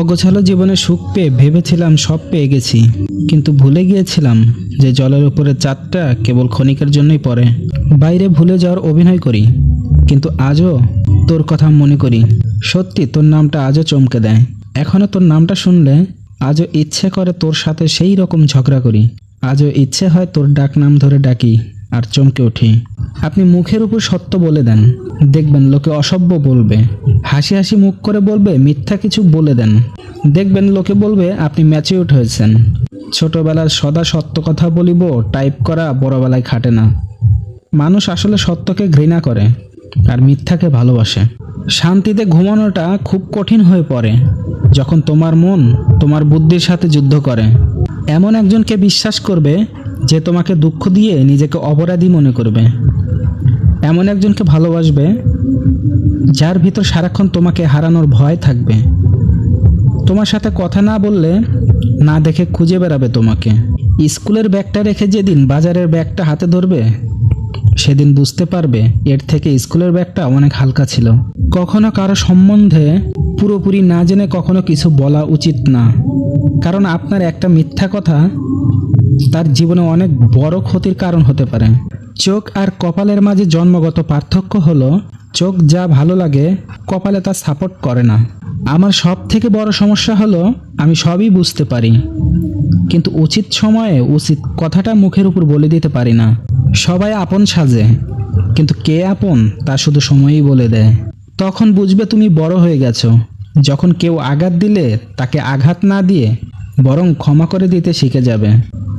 অগোছালো জীবনে সুখ পেয়ে ভেবেছিলাম সব পেয়ে গেছি। কিন্তু ভুলে গিয়েছিলাম যে জলের উপরে চাঁদটা কেবল ক্ষণিকের জন্যই পড়ে। বাইরে ভুলে যাওয়ার অভিনয় করি, কিন্তু আজও তোর কথা মনে করি। সত্যি, তোর নামটা আজও চমকে দেয়। এখনও তোর নামটা শুনলে আজও ইচ্ছে করে তোর সাথে সেই রকম ঝগড়া করি। আজও ইচ্ছে হয় তোর ডাক নাম ধরে ডাকি। আর চমকে উঠি। আপনি মুখের উপর সত্য বলে দেন। দেখবেন লোকে অসভ্য বলবে। হাসি হাসি মুখ করে বলবে, মিথ্যা কিছু বলে দেন। দেখবেন লোকে বলবে, আপনি ম্যাচিউড হয়েছেন। ছোটবেলার সদা সত্য কথা বলিব, টাইপ করা বড়বেলায় খাটে না। মানুষ আসলে সত্যকে ঘৃণা করে আর মিথ্যাকে ভালোবাসে। শান্তিতে ঘুমানোটা খুব কঠিন হয়ে পড়ে, যখন তোমার মন তোমার বুদ্ধির সাথে যুদ্ধ করে। এমন একজনকে বিশ্বাস করবে যে তোমাকে দুঃখ দিয়ে নিজেকে অপরাধী মনে করবে। এমন একজনকে ভালোবাসবে, যার ভিতর সারাক্ষণ তোমাকে হারানোর ভয় থাকবে। তোমার সাথে কথা না বললে না দেখে খুঁজে বেড়াবে তোমাকে। স্কুলের ব্যাগটা রেখে যেদিন বাজারের ব্যাগটা হাতে ধরবে, সেদিন বুঝতে পারবে এর থেকে স্কুলের ব্যাগটা অনেক হালকা ছিল। কখনো কারও সম্বন্ধে পুরোপুরি না জেনে কখনো কিছু বলা উচিত না। কারণ আপনার একটা মিথ্যা কথা তার জীবনে অনেক বড় ক্ষতির কারণ হতে পারে। চোখ আর কপালের মাঝে জন্মগত পার্থক্য হলো, চোখ যা ভালো লাগে, কপালে তা সাপোর্ট করে না। আমার সব থেকে বড় সমস্যা হলো, আমি সবই বুঝতে পারি। কিন্তু উচিত সময়ে উচিত কথাটা মুখের উপর বলে দিতে পারি না। সবাই আপন সাজে, কিন্তু কে আপন তা শুধু সময়ই বলে দেয়। তখন বুঝবে তুমি বড় হয়ে গেছো। যখন কেউ আঘাত দিলে তাকে আঘাত না দিয়ে বরং ক্ষমা করে দিতে শিখে যাবে।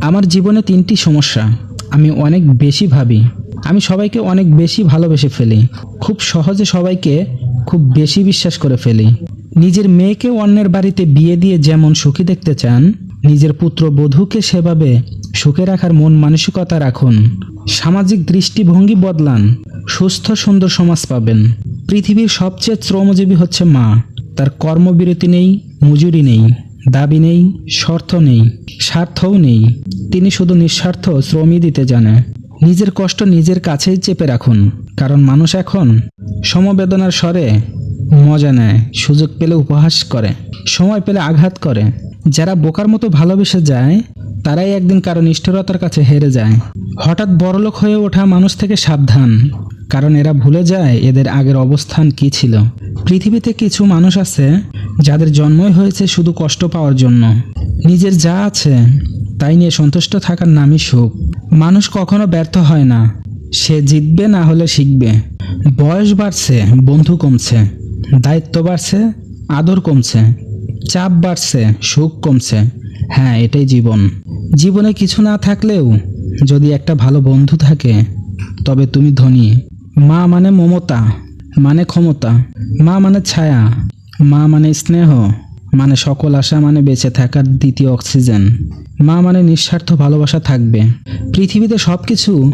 আমার জীবনে তিনটি সমস্যা। আমি অনেক বেশি ভাবি। আমি সবাইকে অনেক বেশি ভালোবেসে ফেলি। খুব সহজে সবাইকে খুব বেশি বিশ্বাস করে ফেলি। নিজের মেয়েকে অন্যের বাড়িতে বিয়ে দিয়ে যেমন সুখী দেখতে চান, নিজের পুত্র বধূকে সেভাবে সুখে রাখার মন মানসিকতা রাখুন। সামাজিক দৃষ্টিভঙ্গি বদলান। সুস্থ, সুন্দর সমাজ পাবেন। পৃথিবীর সবচেয়ে শ্রমজীবী হচ্ছে মা। তার কর্মবিরতি নেই, মজুরি নেই। দাবি নেই, শর্ত নেই, স্বার্থও নেই। তিনি শুধু নিঃস্বার্থ শ্রমই দিতে জানে। নিজের কষ্ট নিজের কাছেই চেপে রাখুন, কারণ মানুষ এখন সমবেদনার স্বরে মজা নেয়, সুযোগ পেলে উপহাস করে, সময় পেলে আঘাত করে। যারা বোকার মতো ভালোবেসে যায়, তারাই একদিন কারও নিষ্ঠুরতার কাছে হেরে যায়। হঠাৎ বড়লোক হয়ে ওঠা মানুষ থেকে সাবধান, কারণ এরা ভুলে যায় এদের আগের অবস্থান কি ছিল। পৃথিবীতে কিছু মানুষ আছে যাদের জন্মই হয়েছে শুধু কষ্ট পাওয়ার জন্য। নিজের যা আছে, তাই নিয়ে সন্তুষ্ট থাকার নামই সুখ। মানুষ কখনো ব্যর্থ হয় না। সে জিতবে না হলে শিখবে। বয়স বাড়ছে, বন্ধু কমছে। দায়িত্ব বাড়ছে, আদর কমছে। চাপ বাড়ছে, সুখ কমছে। হ্যাঁ এটাই জীবন। জীবনে কিছু না থাকলেও যদি একটা ভালো বন্ধু থাকে, তবে তুমি ধনী। মা মানে মমতা মানে ক্ষমতা। মা মানে ছায়া। মা মানে স্নেহ মানে সকল আশা মানে বেঁচে থাকার দ্বিতীয় অক্সিজেন। মা মানে নিঃস্বার্থ ভালোবাসা থাকবে। পৃথিবীতে সব কিছু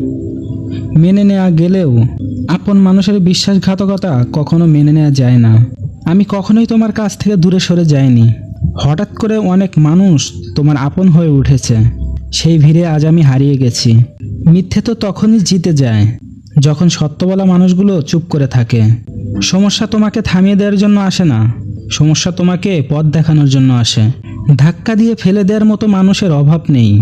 মেনে নেওয়া গেলেও আপন মানুষের বিশ্বাসঘাতকতা কখনো মেনে নেওয়া যায় না। আমি কখনোই তোমার কাছ থেকে দূরে সরে যাইনি। হঠাৎ করে অনেক মানুষ তোমার আপন হয়ে উঠেছে। সেই ভিড়ে আজ আমি হারিয়ে গেছি। মিথ্যে তো তখনই জিতে যায়, যখন সত্য বলা মানুষগুলো চুপ করে থাকে। সমস্যা তোমাকে থামিয়ে দেওয়ার জন্য আসে না। সমস্যা তোমাকে পথ দেখানোর জন্য আসে। ধাক্কা দিয়ে ফেলে দেওয়ার মতো মানুষের অভাব নেই।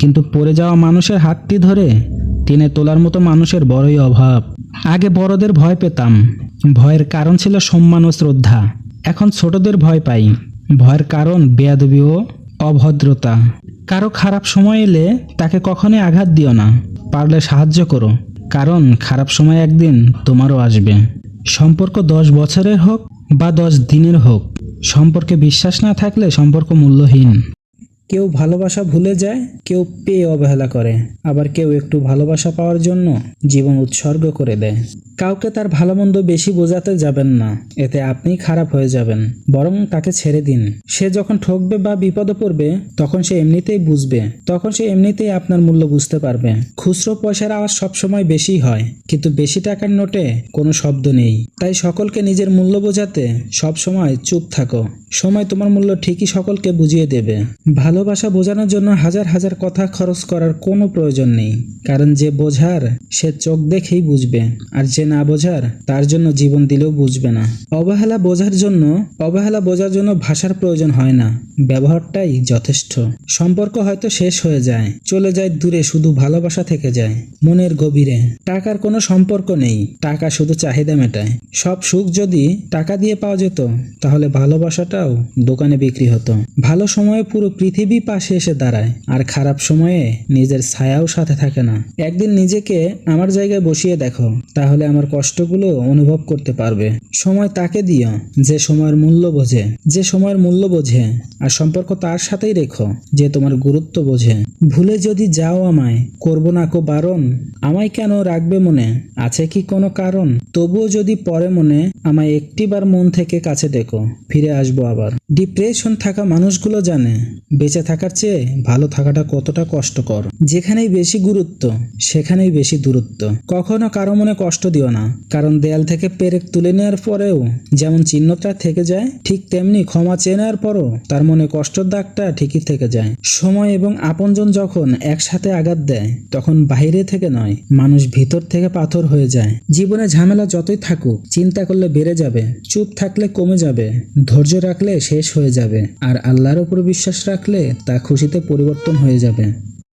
কিন্তু পড়ে যাওয়া মানুষের হাতটি ধরে টেনে তোলার মতো মানুষের বড়ই অভাব। আগে বড়দের ভয় পেতাম। ভয়ের কারণ ছিল সম্মান ও শ্রদ্ধা। এখন ছোটদের ভয় পাই। ভয়ের কারণ বেয়াদবি ও অভদ্রতা। কারও খারাপ সময় এলে তাকে কখনোই আঘাত দিও না। পারলে সাহায্য করো। কারণ খারাপ সময় একদিন তোমারও আসবে। সম্পর্ক দশ বছরের হোক বা দশ দিনের হোক সম্পর্কে বিশ্বাস না থাকলে সম্পর্ক মূল্যহীন। কেউ ভালোবাসা ভুলে যায়, কেউ পেয়ে অবহেলা করে, আবার কেউ একটু ভালোবাসা পাওয়ার জন্য জীবন উৎসর্গ করে দেয়। কাউকে তার ভালো মন্দ বেশি বোঝাতে যাবেন না, এতে আপনি খারাপ হয়ে যাবেন, বরং তাকে ছেড়ে দিন। সে যখন ঠকবে বা বিপদে পড়বে, তখন সে এমনিতেই বুঝবে, তখন সে এমনিতেই আপনার মূল্য বুঝতে পারবে। খুচরো পয়সার আওয়াজ সবসময় বেশি হয়, কিন্তু বেশি টাকার নোটে কোনো শব্দ নেই। তাই সকলকে নিজের মূল্য বোঝাতে সবসময় চুপ থাকো। সময় তোমার মূল্য ঠিকই সকলকে বুঝিয়ে দেবে। ভালো ভালোবাসা বোঝানোর জন্য হাজার হাজার কথা খরচ করার কোনো প্রয়োজন নেই। কারণ যে বোঝার, সে চোখ দেখেই বুঝবে, আর যে না বোঝার, তার জন্য জীবন দিলেও বুঝবে না। অবহেলা বোঝার জন্য, অবহেলা বোঝার জন্য ভাষার প্রয়োজন হয় না। ব্যবহারটাই যথেষ্ট। সম্পর্ক হয়তো শেষ হয়ে যায়, চলে যায় দূরে, শুধু ভালোবাসা থেকে যায়। মনের গভীরে। টাকার কোনো সম্পর্ক নেই, টাকা শুধু চাহিদা মেটায়। সব সুখ যদি টাকা দিয়ে পাওয়া যেত, তাহলে ভালোবাসাটাও দোকানে বিক্রি হতো। ভালো সময়ে পুরো পৃথিবী পাশে এসে দাঁড়ায়, আর খারাপ সময়ে নিজের ছায়াও সাথে থাকে না। একদিন নিজেকে আমার জায়গায় বসিয়ে দেখো, তাহলে আমার কষ্টগুলো অনুভব করতে পারবে। সময় তাকে দিও, যে সময়ের মূল্য বোঝে। যে সময়ের মূল্য বোঝে, আর সম্পর্ক তার সাথেই রেখো, যে তোমার গুরুত্ব বোঝে। ভুলে যদি যাও আমায়, করব না কো বারণ? আমায় কেন রাখবে মনে? আছে কি কোনো কারণ? তবুও যদি পরে মনে, আমায় একটিবার মন থেকে কাছে দেখো ফিরে আসব আবার। ডিপ্রেশন থাকা মানুষগুলো জানে, বেঁচে থাকার চেয়ে ভালো থাকাটা কতটা কষ্টকর। যেখানেই বেশি গুরুত্ব, সেখানেই বেশি দূরত্ব। কখনো কারও মনে কষ্ট দিও না, কারণ দেয়াল থেকে পেরেক তুলে নেওয়ার পরেও যেমন চিহ্নটা থেকে যায়, ঠিক তেমনি ক্ষমা চেয়ে নেওয়ার পরও তার মনে কষ্টর দাগটা ঠিকই থেকে যায়। সময় এবং আপনজন যখন একসাথে আঘাত দেয়, তখন বাইরে থেকে নয়, মানুষ ভিতর থেকে পাথর হয়ে যায়। জীবনে ঝামেলা যতই থাকুক, চিন্তা করলে বেড়ে যাবে, চুপ থাকলে কমে যাবে, ধৈর্য রাখলে শেষ হয়ে যাবে। আর আল্লাহর উপর বিশ্বাস রাখলে তা খুশিতে পরিবর্তন হয়ে যাবে।